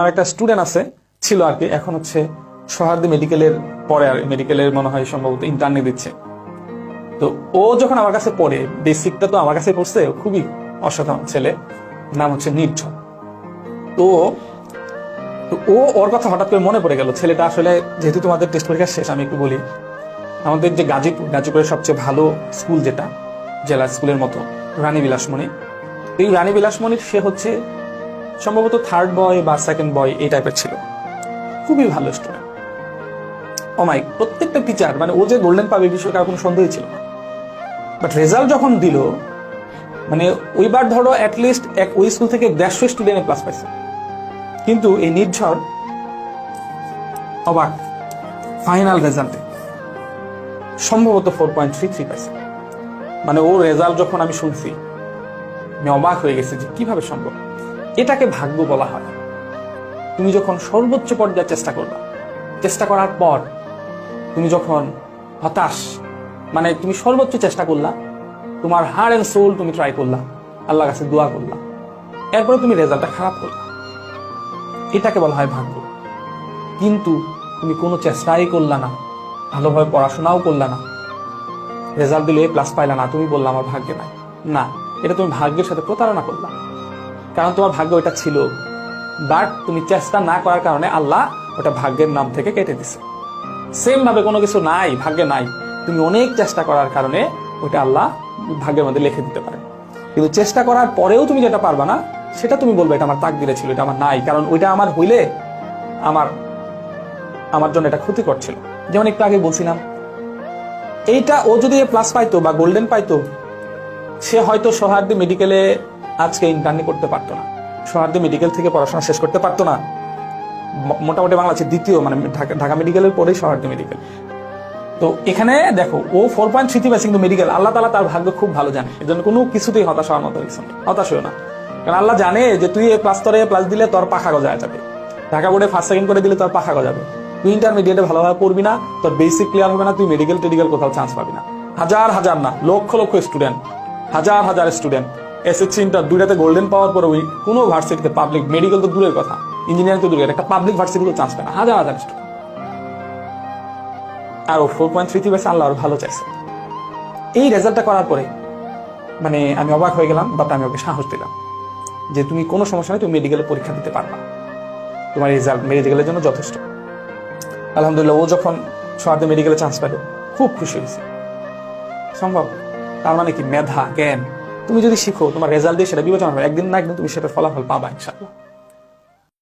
আমার একটা স্টুডেন্ট আছে, ছিল আর কি, এখন হচ্ছে সহার্দি মেডিকেলের পরে আর মেডিকেলের মনে হয় সম্ভবত ইন্টারনে দিচ্ছে। তো ও যখন আমার কাছে পড়ে বেসিকটা তো আমার কাছে পড়ছে খুবই অসাধারণ ছেলে, নাম হচ্ছে নির্ঝর তো ও ওর কথা হঠাৎ করে মনে পড়ে গেল, ছেলেটা আসলে যেহেতু তোমাদের টেস্ট পরীক্ষা শেষ, আমি একটু বলি, আমাদের যে গাজীপুর, গাজীপুরের সবচেয়ে ভালো স্কুল যেটা, জেলা স্কুলের মতো, রানী বিলাসমণি, এই রানী বিলাসমণির সে হচ্ছে সম্ভবত থার্ড বয় বা সেকেন্ড বয় এই টাইপের ছিল। খুবই ভালো স্টুডেন্ট ও মাই প্রত্যেকটা টিচার মানে ও যে গোল্ডেন পাবে এই বিষয়ে কারও কোনো সন্দেহই ছিল না। বাট রেজাল্ট যখন দিল মানে ওইবার ধরো অ্যাটলিস্ট এক ওই স্কুল থেকে দেড়শো স্টুডেন্ট ক্লাস পাইছে। কিন্তু এই নির্ঝর অবাক। ফাইনাল রেজাল্টে সম্ভবত ফোর পয়েন্ট থ্রি থ্রি পাইছে। মানে ওর রেজাল্ট যখন আমি শুনছি, আমি অবাক হয়ে গেছি যে কীভাবে সম্ভব? এটাকে ভাগ্য বলা হয়। তুমি যখন সর্বোচ্চ পর্যায়ে চেষ্টা করবা, চেষ্টা করার পর তুমি যখন হতাশ মানে তুমি সর্বোচ্চ চেষ্টা করলা, তোমার হার্ড অ্যান্ড সোল তুমি ট্রাই করলা আল্লাহ কাছে দোয়া করলা, এরপরে তুমি রেজাল্টটা খারাপ করলা। এটাকে বলা হয় ভাগ্য। কিন্তু তুমি কোনো চেষ্টাই করলা না, ভালোভাবে পড়াশোনাও করলা না। রেজাল্ট দিলে প্লাস পাইলা না, তুমি বললা, আমার ভাগ্যে নাই। না, এটা তুমি ভাগ্যের সাথে প্রতারণা করলা। কারণ তোমার ভাগ্য এটা ছিল। বাট তুমি চেষ্টা না করার কারণে আল্লাহ ওটা ভাগ্যের নাম থেকে কেটে দিছে। সেম ভাবে কোনো কিছু নাই, ভাগ্যে নাই। তুমি অনেক চেষ্টা করার কারণে ওইটা আল্লাহ ভাগ্যের মধ্যে লিখে দিতে পারে। কিন্তু চেষ্টা করার পরেও তুমি যেটা পারবা না, সেটা তুমি বলবে, এটা আমার তাক দিলে ছিল, এটা আমার নাই। কারণ ওইটা আমার হইলে আমার আমার জন্য এটা ক্ষতিকর ছিল। যেমন একটু আগে বলছিলাম, এইটা ও যদি প্লাস পাইতো বা গোল্ডেন পাইতো, সে হয়তো সহার্দি মেডিকেলে আজকে ইন্টার্নি করতে পারতো না। সহার্দি মেডিকেল থেকে পড়াশোনা শেষ করতে পারতো না। মোটামুটি বাংলাদেশের দ্বিতীয় মানে ঢাকা মেডিকেলের পরেই সহার্দি মেডিকেল তো এখানে দেখো, ও ফোর পয়েন্ট থ্রি পাইছে কিন্তু মেডিকেল আল্লাহ তালা তার ভাগ্য খুব ভালো জানে। এর জন্য কোনো কিছুতেই হতাশ হওয়ার মতো কিছু হতাশ হয়েও না। কারণ আল্লাহ জানে যে তুই এ প্লাস তরে প্লাস দিলে তোর পাখা গজায় যাবে। ঢাকা বোর্ডে ফার্স্ট সেকেন্ড করে দিলে তোর পাখা গজাবে। তুই ইন্টারমিডিয়েটে ভালোভাবে পড়বি না, তোর বেসিক ক্লিয়ার হবে না, তুই মেডিকেল টেডিকেল কোথাও চান্স পাবি না। হাজার হাজার না, লক্ষ লক্ষ স্টুডেন্ট হাজার হাজার স্টুডেন্ট এসএসসি ইন্টার দুইটাতে গোল্ডেন পাওয়ার পরে ওই কোনো ভার্সিটিতে পাবলিক মেডিকেল তো দূরের কথা ইঞ্জিনিয়ারিং তো দূরের, একটা পাবলিক ভার্সিটিতে চান্স পায় না, হাজার হাজার স্টুডেন্ট আর ও ফোর পয়েন্ট থ্রি থ্রি পাইছে আল্লাহ আরও ভালো চাইছে। এই রেজাল্টটা করার পরে মানে আমি অবাক হয়ে গেলাম বাট আমি ওকে সাহস দিলাম যে তুমি কোনো সমস্যা নেই, তুমি মেডিকেলে পরীক্ষা দিতে পারবা। তোমার রেজাল্ট মেডিকেলের জন্য যথেষ্ট। আলহামদুলিল্লাহ, ও যখন সোয়ার্দে মেডিকেলে চান্স পেল, খুব খুশি হয়েছে। সম্ভব? তার মানে কি? মেধা, জ্ঞান তুমি যদি শিখো তোমার রেজাল্ট দিয়ে সেটা বিবেচনা করো, একদিন না একদিন তুমি সেটার ফলাফল পাবা ইনশাল্লাহ